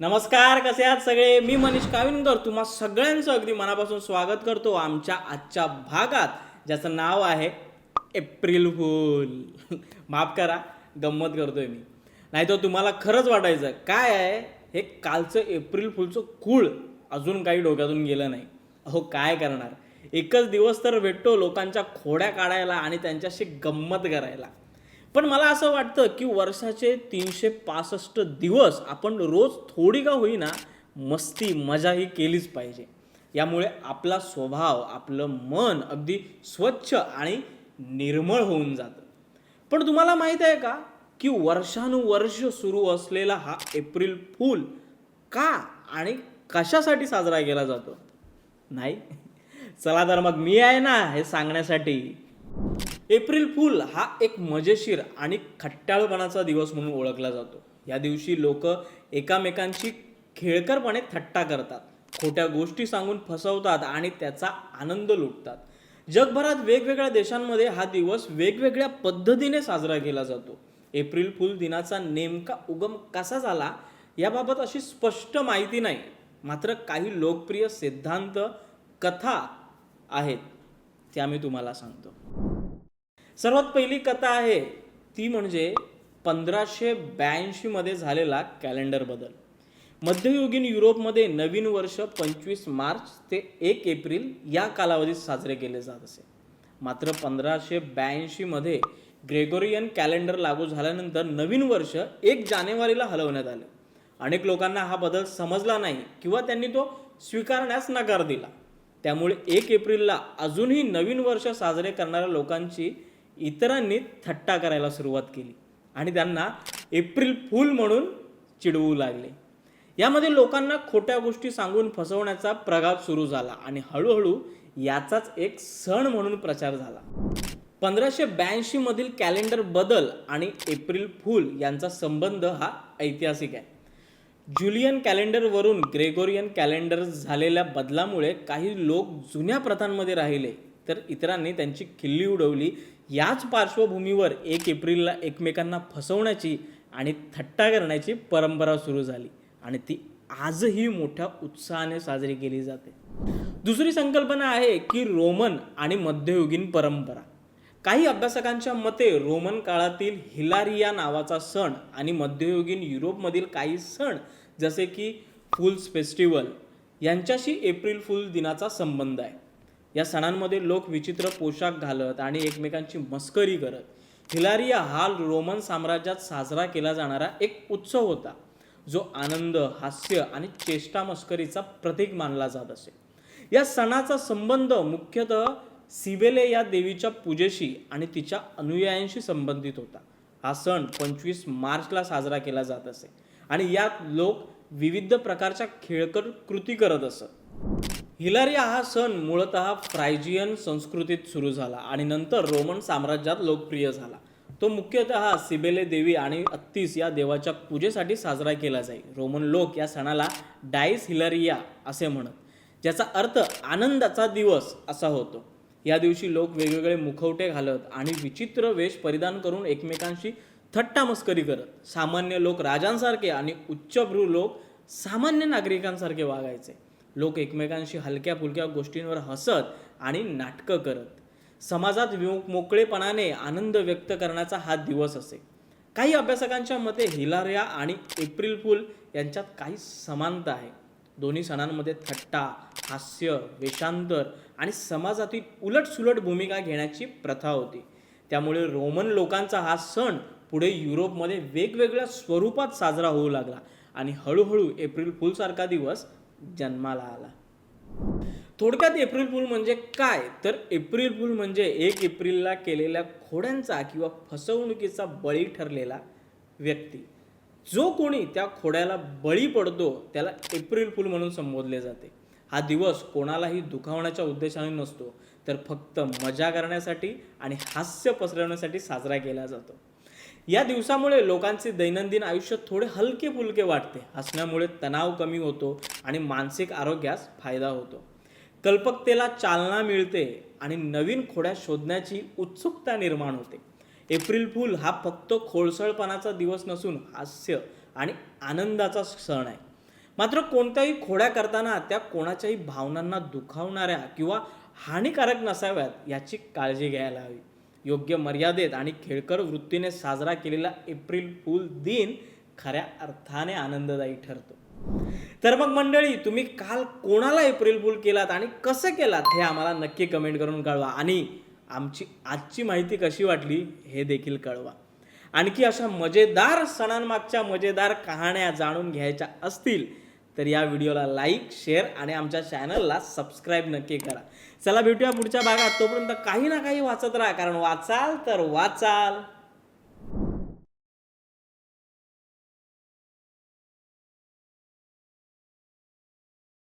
नमस्कार कसे आहात सगळे? मी मनीष काविनकर तुम्हा सगळ्यांचं अगदी मनापासून स्वागत करतो आमच्या आजच्या भागात ज्याचं नाव आहे एप्रिल फूल. माफ करा गंमत करतोय मी. नाही तर तुम्हाला खरंच वाटायचं काय आहे हे कालचं एप्रिल फुलचं कुळ? अजून काही डोक्यातून गेलं नाही. अहो काय करणार? एकच दिवस तर भेटतो लोकांच्या खोड्या काढायला आणि त्यांच्याशी गंमत करायला. पण मला असं वाटतं की वर्षाचे तीनशे पासष्ट दिवस आपण रोज थोडी का होईना मस्ती मजा ही केलीच पाहिजे. यामुळे आपला स्वभाव आपलं मन अगदी स्वच्छ आणि निर्मळ होऊन जातं. पण तुम्हाला माहीत आहे का की वर्षानुवर्ष सुरू असलेला हा एप्रिल फूल का आणि कशासाठी साजरा केला जातो? नाही? चला तर मग मी आहे ना हे सांगण्यासाठी. एप्रिल फूल हा एक मजेशीर आणि खट्टाळपणाचा दिवस म्हणून ओळखला जातो. या दिवशी लोक एकामेकांशी खेळकरपणे थट्टा करतात खोट्या गोष्टी सांगून फसवतात आणि त्याचा आनंद लुटतात. जगभरात वेगवेगळ्या देशांमध्ये हा दिवस वेगवेगळ्या पद्धतीने साजरा केला जातो. एप्रिल फूल दिनाचा नेमका उगम कसा झाला याबाबत अशी स्पष्ट माहिती नाही मात्र काही लोकप्रिय सिद्धांत कथा आहेत त्या मी तुम्हाला सांगतो. सर्वात पहिली कथा आहे ती म्हणजे पंधराशे ब्याऐंशीमध्ये झालेला कॅलेंडर बदल. मध्ययुगीन युरोपमध्ये नवीन वर्ष पंचवीस मार्च ते एक एप्रिल या कालावधीत साजरे केले जात असे. मात्र पंधराशे ब्याऐंशीमध्ये ग्रेगोरियन कॅलेंडर लागू झाल्यानंतर नवीन वर्ष एक जानेवारीला हलवण्यात आले. अनेक लोकांना हा बदल समजला नाही किंवा त्यांनी तो स्वीकारण्यास नकार दिला. त्यामुळे एक एप्रिलला अजूनही नवीन वर्ष साजरे करणाऱ्या लोकांची इतरांनी थट्टा करायला सुरुवात केली आणि त्यांना एप्रिल फूल म्हणून चिडवू लागले. यामध्ये लोकांना खोट्या गोष्टी सांगून फसवण्याचा प्रघात सुरू झाला आणि हळूहळू याचाच एक सण म्हणून प्रचार झाला. पंधराशे ब्याऐंशीमधील कॅलेंडर बदल आणि एप्रिल फूल यांचा संबंध हा ऐतिहासिक आहे. ज्युलियन कॅलेंडरवरून ग्रेगोरियन कॅलेंडर झालेल्या बदलामुळे काही लोक जुन्या प्रथांमध्ये राहिले. तर इतरांनी त्यांची खिल्ली उडवली. याच पार्श्वभूमीवर एक एप्रिलला एकमेकांना फसवण्याची आणि थट्टा करण्याची परंपरा सुरू झाली आणि ती आजही मोठ्या उत्साहाने साजरी केली जाते. दुसरी संकल्पना आहे की रोमन आणि मध्ययुगीन परंपरा. काही अभ्यासकांच्या मते रोमन काळातील हिलारिया नावाचा सण आणि मध्ययुगीन युरोपमधील काही सण जसे की फुल्स फेस्टिवल यांच्याशी एप्रिल फुल दिनाचा संबंध आहे. या सणांमध्ये लोक विचित्र पोशाख घालत आणि एकमेकांची मस्करी करत. हिलारिया हा रोमन साम्राज्यात साजरा केला जाणारा एक उत्सव होता. जो आनंद हास्य आणि चेष्टा मस्करीचा प्रतीक मानला जात असे. या सणाचा संबंध मुख्यतः सिबेले या देवीच्या पूजेशी आणि तिच्या अनुयायांशी संबंधित होता. हा सण पंचवीस मार्चला साजरा केला जात असे आणि यात लोक विविध प्रकारच्या खेळकर कृती करत असत. हिलारिया हा सण मूळतः फ्रायजियन संस्कृतीत सुरू झाला आणि नंतर रोमन साम्राज्यात लोकप्रिय झाला. तो मुख्यतः सिबेले देवी आणि अत्तीस या देवाच्या पूजेसाठी साजरा केला जाई. रोमन लोक या सणाला डाईस हिलारिया असे म्हणत. ज्याचा अर्थ आनंदाचा दिवस असा होतो. या दिवशी लोक वेगवेगळे मुखवटे घालत आणि विचित्र वेश परिधान करून एकमेकांशी थट्टा मस्करी करत. सामान्य लोक राजांसारखे आणि उच्चभ्रू लोक सामान्य नागरिकांसारखे वागायचे. लोक एकमेकांशी हलक्या फुलक्या गोष्टींवर हसत आणि नाटकं करत. समाजात विमो- मोकळेपणाने आनंद व्यक्त करण्याचा हा दिवस असे. काही अभ्यासकांच्या मते हिलारिया आणि एप्रिल फूल यांच्यात काही समानता आहे. दोन्ही सणांमध्ये थट्टा हास्य वेषांतर आणि समाजातील उलटसुलट भूमिका घेण्याची प्रथा होती. त्यामुळे रोमन लोकांचा हा सण पुढे युरोपमध्ये वेगवेगळ्या स्वरूपात साजरा होऊ लागला आणि हळूहळू एप्रिल फुलसारखा दिवस जन्माला आला. थोडक्यात एप्रिल पूल म्हणजे काय? तर एप्रिल पूल म्हणजे एक एप्रिलला केलेल्या खोड्यांचा किंवा फसवणुकीचा बळी ठरलेला व्यक्ती. जो कोणी त्या खोड्याला बळी पडतो त्याला एप्रिल पूल म्हणून संबोधले जाते. हा दिवस कोणालाही दुखावण्याच्या उद्देशाने नसतो तर फक्त मजा करण्यासाठी आणि हास्य पसरवण्यासाठी साजरा केला जातो. या दिवसामुळे लोकांचे दैनंदिन आयुष्य थोडे हलके फुलके वाटते. हसण्यामुळे तणाव कमी होतो आणि मानसिक आरोग्यास फायदा होतो. कल्पकतेला चालना मिळते आणि नवीन खोड्या शोधण्याची उत्सुकता निर्माण होते. एप्रिल फूल हा फक्त खोळसळपणाचा दिवस नसून हास्य आणि आनंदाचा सण आहे. मात्र कोणत्याही खोड्या करताना त्या कोणाच्याही भावनांना दुखावणाऱ्या किंवा हानिकारक नसाव्यात याची काळजी घ्यायला हवी. योग्य मर्यादेत आणि खेळकर वृत्तीने साजरा केलेला एप्रिल फूल दिन खऱ्या अर्थाने आनंददायी ठरतो. तर मग मंडळी तुम्ही काल कोणाला एप्रिल फूल केलात आणि कसं केलात हे आम्हाला नक्की कमेंट करून कळवा आणि आमची आजची माहिती कशी वाटली हे देखील कळवा. आणखी अशा मजेदार सणांमागच्या मजेदार कहाण्या जाणून घ्यायच्या असतील तर या व्हिडिओला लाईक शेअर आणि आमच्या चॅनलला सबस्क्राईब नक्की करा. चला भेटूया पुढच्या भागात. तोपर्यंत काही ना काही वाचत राहा कारण वाचाल तर वाचाल.